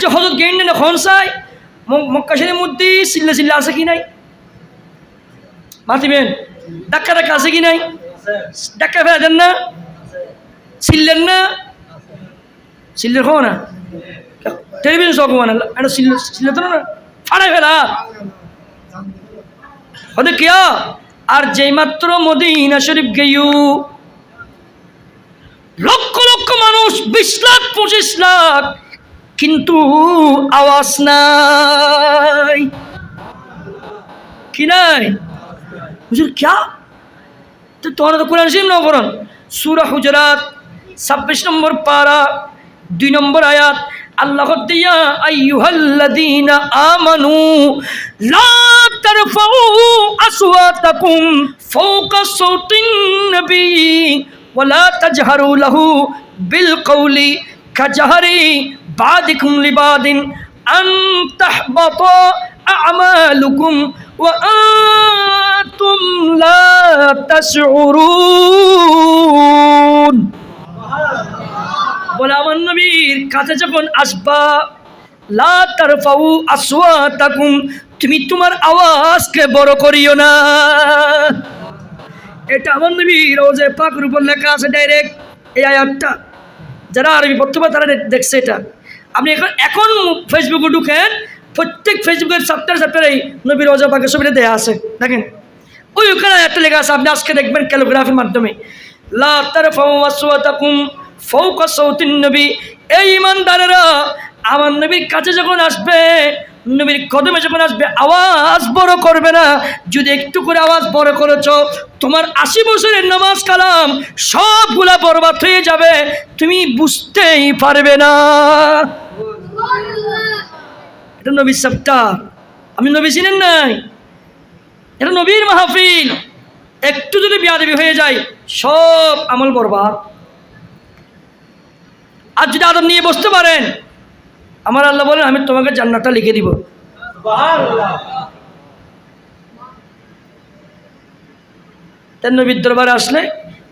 যে হজরত গেইন না খনসায় মক্কা শরীফের মধ্যে চিল্লা চিল্লা আছে কি নাই? মাতিবেন ডাক্কা ডাক্কা আছে কি নাই? ডাক্কা ফেলা দেন না। চিল্লেন না। চিল্লের খাও না? টেলিভিশন সব মানে তো না? ফাড়াই ফেলা। হতে আর যেই মাত্র মদিনা শরীফ গেয়ু লক্ষ লক্ষ মানুষ, বিশ লাখ, পঁচিশ লাখ কিন্তু আওয়াজ নাই। কি নাই? হুজুর, ক্যা? তো তোমার তো কোরআন শরীফ নাও করন সুরা হুজরাত, ছাব্বিশ নম্বর পারা, দুই নম্বর আয়াত, আল্লাহ দিয়া, আইয়ুহাল্লাযীনা আমানু, লা তারফাউ আসওয়াতাকুম ফাওকা সাওতিন নবী ওয়ালা তাজহারু লাহু বিল কওলি কাজহারি বাদিকুম লিবাদিন আন তাহবাতা আ'মালুকুম ওয়া আনতুম লা তাশউরুন। বলে আমার নবীর কাছে যখন আসবা, লা তুমি তোমার আওয়াজকে বড় করিও না। এটা আমার নবী রোজে পাকের উপর লেখা আছে ডাইরেক্ট এই আয়াতটা। যারা আরবি পারে তারা দেখছে এটা। আপনি এখন এখন ফেসবুকে ঢুকেন, প্রত্যেক ফেসবুকের সপ্তাহে সপ্তাহে নবীর রোজা পাকের ছবিটা দেওয়া আছে। দেখেন, ওই ওখানে একটা লেখা আছে, আপনি আজকে দেখবেন ক্যালোগ্রাফির মাধ্যমে। নবী। এই ইমানদারেরা, আমার নবীর কাছে যখন আসবে, নবীর কদমে যখন আসবে, আওয়াজ বড় করবে না? যদি একটু করে আওয়াজ বড় করেছ, তোমার আশি বছরের নামাজ কালাম সবগুলা বরবাদ হয়ে যাবে, তুমি বুঝতেই পারবে না। নবীর সপ্তাহ আমি নবী ছিলেন নাই? এটা নবীর মাহফিল। একটু যদি বিয়াদবি হয়ে যায় সব আমল বরবাদ। আর যদি আদব নিয়ে বসতে পারেন আমার আল্লাহ বলেন আমি তোমাকে জান্নাতটা লিখে দিব। তার নবীর দরবারে আসলে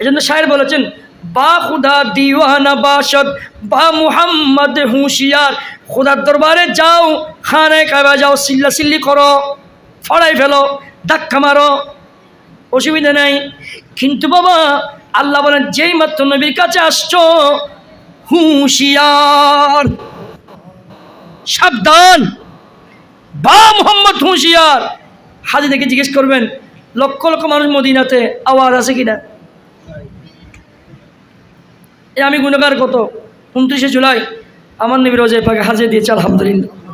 এই জন্য শায়ের বলেছেন বা খুদা দিওয়ানা বাসদ বা মুহাম্মদ হুঁশিয়ার খুদার দরবারে যাও, খানায় কাবা যাও, সিল্লা সিল্লি করো ফড়াই ফেলো, ধাক্কা মারো। অসুবিধা নেই। কিন্তু বাবা, আল্লাহ বলেন, যেই মাত্র নবীর কাছে আসছো, হুঁশিয়ার। সাবধান। বা মোহাম্মদ হুঁশিয়ার। হাজি দেখে জিজ্ঞেস করবেন, লক্ষ লক্ষ মানুষ মদিনাতে আওয়াজ আছে কিনা? এ আমি গুণগার কত? উনত্রিশে জুলাই। আমার নবী রোজায় পাকে হাজির দিয়েছে আলহামদুলিল্লাহ।